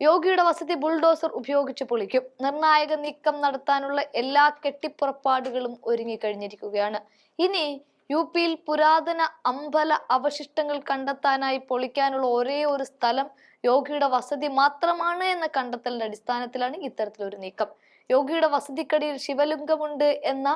യോഗിയുടെ വസതി ബുൾഡോസർ ഉപയോഗിച്ച് പൊളിക്കും. നിർണായക നീക്കം നടത്താനുള്ള എല്ലാ കെട്ടിപ്പുറപ്പാടുകളും ഒരുങ്ങിക്കഴിഞ്ഞിരിക്കുകയാണ് ഇനി യു പിയിൽ പുരാതന അമ്പല അവശിഷ്ടങ്ങൾ കണ്ടെത്താനായി പൊളിക്കാനുള്ള ഒരേ ഒരു സ്ഥലം യോഗിയുടെ വസതി മാത്രമാണ് എന്ന കണ്ടെത്തലിന്റെ അടിസ്ഥാനത്തിലാണ് ഇത്തരത്തിലൊരു നീക്കം. യോഗിയുടെ വസതിക്കടിയിൽ ശിവലിംഗമുണ്ട് എന്ന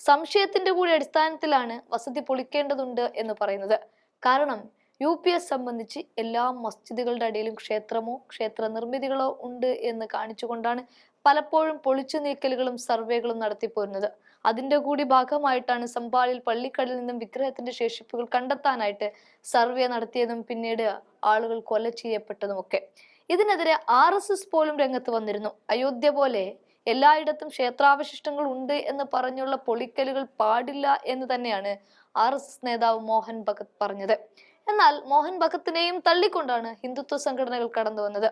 സംശയത്തിന്റെ കൂടി അടിസ്ഥാനത്തിലാണ് വസതി പൊളിക്കേണ്ടതുണ്ട് എന്ന് പറയുന്നത്. കാരണം യു പി എസ് സംബന്ധിച്ച് എല്ലാ മസ്ജിദുകളുടെ അടിയിലും ക്ഷേത്രമോ ക്ഷേത്ര നിർമ്മിതികളോ ഉണ്ട് എന്ന് കാണിച്ചുകൊണ്ടാണ് പലപ്പോഴും പൊളിച്ചു നീക്കലുകളും സർവേകളും നടത്തിപ്പോരുന്നത്. അതിന്റെ കൂടി ഭാഗമായിട്ടാണ് സംഭാളിൽ പള്ളിക്കടലിൽ നിന്നും വിഗ്രഹത്തിന്റെ ശേഷിപ്പുകൾ കണ്ടെത്താനായിട്ട് സർവേ നടത്തിയതും പിന്നീട് ആളുകൾ കൊല ചെയ്യപ്പെട്ടതുമൊക്കെ. ഇതിനെതിരെ ആർ എസ് എസ് പോലും രംഗത്ത് വന്നിരുന്നു. അയോധ്യ പോലെ എല്ലായിടത്തും ക്ഷേത്രാവശിഷ്ടങ്ങൾ ഉണ്ട് എന്ന് പറഞ്ഞുള്ള പൊളിക്കലുകൾ പാടില്ല എന്ന് തന്നെയാണ് ആർ നേതാവ് മോഹൻ ഭഗത് പറഞ്ഞത്. എന്നാൽ മോഹൻ ഭഗത്തിനെയും തള്ളിക്കൊണ്ടാണ് ഹിന്ദുത്വ സംഘടനകൾ കടന്നു വന്നത്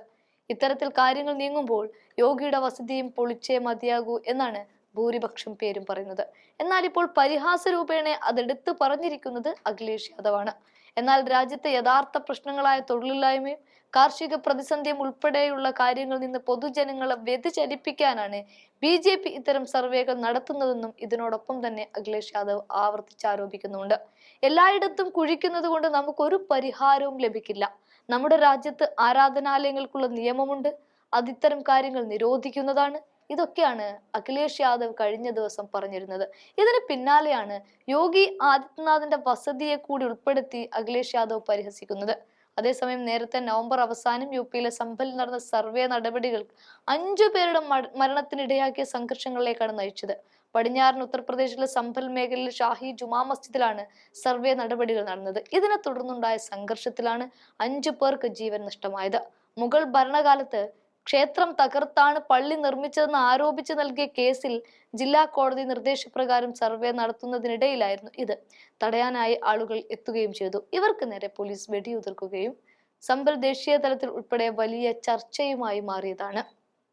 ഇത്തരത്തിൽ കാര്യങ്ങൾ നീങ്ങുമ്പോൾ യോഗിയുടെ വസതിയും പൊളിച്ചേ മതിയാകൂ എന്നാണ് ഭൂരിപക്ഷം പേരും പറയുന്നത്. എന്നാൽ ഇപ്പോൾ പരിഹാസ രൂപേണ അതെടുത്ത് പറഞ്ഞിരിക്കുന്നത് അഖിലേഷ് യാദവാണ്. എന്നാൽ രാജ്യത്തെ യഥാർത്ഥ പ്രശ്നങ്ങളായ തൊഴിലില്ലായ്മയും കാർഷിക പ്രതിസന്ധിയും ഉൾപ്പെടെയുള്ള കാര്യങ്ങളിൽ നിന്ന് പൊതുജനങ്ങളെ വ്യതിചലിപ്പിക്കാനാണ് ബി ജെ പി ഇത്തരം സർവേകൾ നടത്തുന്നതെന്നും ഇതിനോടൊപ്പം തന്നെ അഖിലേഷ് യാദവ് ആവർത്തിച്ച് ആരോപിക്കുന്നുണ്ട് എല്ലായിടത്തും കുഴിക്കുന്നത് കൊണ്ട് നമുക്കൊരു പരിഹാരവും ലഭിക്കില്ല. നമ്മുടെ രാജ്യത്ത് ആരാധനാലയങ്ങൾക്കുള്ള നിയമമുണ്ട്. അതിത്തരം കാര്യങ്ങൾ നിരോധിക്കുന്നതാണ്. ഇതൊക്കെയാണ് അഖിലേഷ് യാദവ് കഴിഞ്ഞ ദിവസം പറഞ്ഞിരുന്നത്. ഇതിന് പിന്നാലെയാണ് യോഗി ആദിത്യനാഥിന്റെ വസതിയെ കൂടി ഉൾപ്പെടുത്തി അഖിലേഷ് യാദവ് പരിഹസിക്കുന്നത്. അതേസമയം നേരത്തെ നവംബർ അവസാനം യു പിയിലെ സംഭലിൽ നടന്ന സർവേ നടപടികൾ അഞ്ചു പേരുടെ മര- മരണത്തിനിടയാക്കിയ സംഘർഷങ്ങളിലേക്കാണ് നയിച്ചത്. പടിഞ്ഞാറൻ ഉത്തർപ്രദേശിലെ സംഭൽ മേഖലയിലെ ഷാഹി ജുമാ മസ്ജിദിലാണ് സർവേ നടപടികൾ നടന്നത്. ഇതിനെ തുടർന്നുണ്ടായ സംഘർഷത്തിലാണ് അഞ്ചു പേർക്ക് ജീവൻ നഷ്ടമായത്. മുഗൾ ഭരണകാലത്ത് ക്ഷേത്രം തകർത്താണ് പള്ളി നിർമ്മിച്ചതെന്ന് ആരോപിച്ച് നൽകിയ കേസിൽ ജില്ലാ കോടതി നിർദ്ദേശപ്രകാരം സർവേ നടത്തുന്നതിനിടയിലായിരുന്നു ഇത്. തടയാനായി ആളുകൾ എത്തുകയും ചെയ്തു. ഇവർക്ക് നേരെ പോലീസ് വെടിയുതിർക്കുകയും സമ്പൽ ദേശീയ തലത്തിൽ ഉൾപ്പെടെ വലിയ ചർച്ചയുമായി മാറിയതാണ്.